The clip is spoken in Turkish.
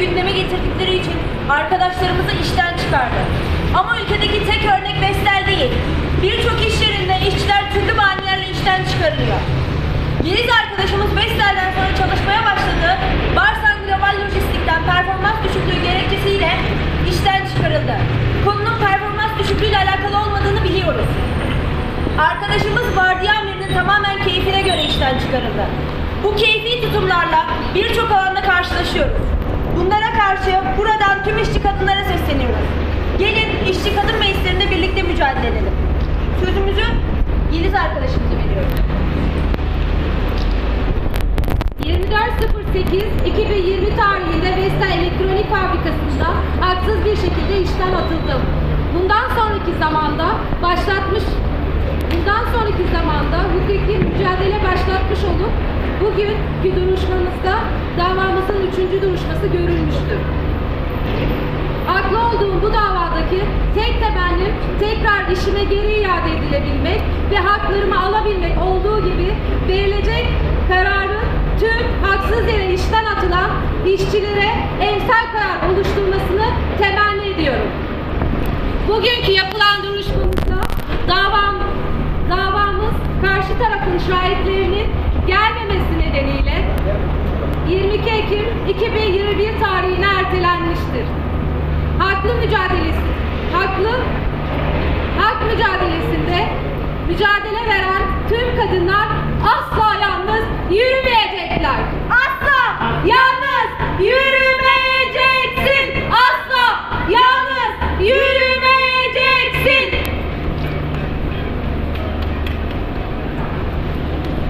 gündeme getirdikleri için arkadaşlarımızı işten çıkardı. Ama ülkedeki tek örnek Vestel değil. Birçok iş yerinde işçiler türlü bahanelerle işten çıkarılıyor. Yeliz arkadaşımız Vestel'den sonra çalışmaya başladı. Barsan Global Lojistik'ten performans düşüklüğü gerekçesiyle işten çıkarıldı. Konunun performans düşüklüğüyle alakalı olmadığını biliyoruz. Arkadaşımız vardiya amirinin tamamen keyfine göre işten çıkarıldı. Bu keyfi tutumlarla birçok alanda karşı buradan tüm işçi kadınlara sesleniyoruz. Gelin işçi kadın meclislerinde birlikte mücadele edelim. Sözümüzü Yeliz arkadaşımıza veriyorum. 24.08.2020 tarihinde Vestel Elektronik Fabrikası'nda haksız bir şekilde işten atıldım. Bundan sonraki zamanda başlatmış Bundan sonraki zamanda hukuki mücadele başlatmış olup bugünkü duruşmamızda davamızın üçüncü duruşması görülmüştür. Haklı olduğum bu davadaki tek temennim tekrar işime geri iade edilebilmek ve haklarımı alabilmek olduğu gibi verilecek kararın tüm haksız yere işten atılan işçilere emsal karar oluşturmasını temenni ediyorum. Bugünkü yapılan duruşmamızda davam, 2021 tarihine ertelenmiştir. Haklı mücadelesi, haklı hak mücadelesinde mücadele veren tüm kadınlar asla yalnız yürümeyecekler. Asla yalnız yürümeyecekler.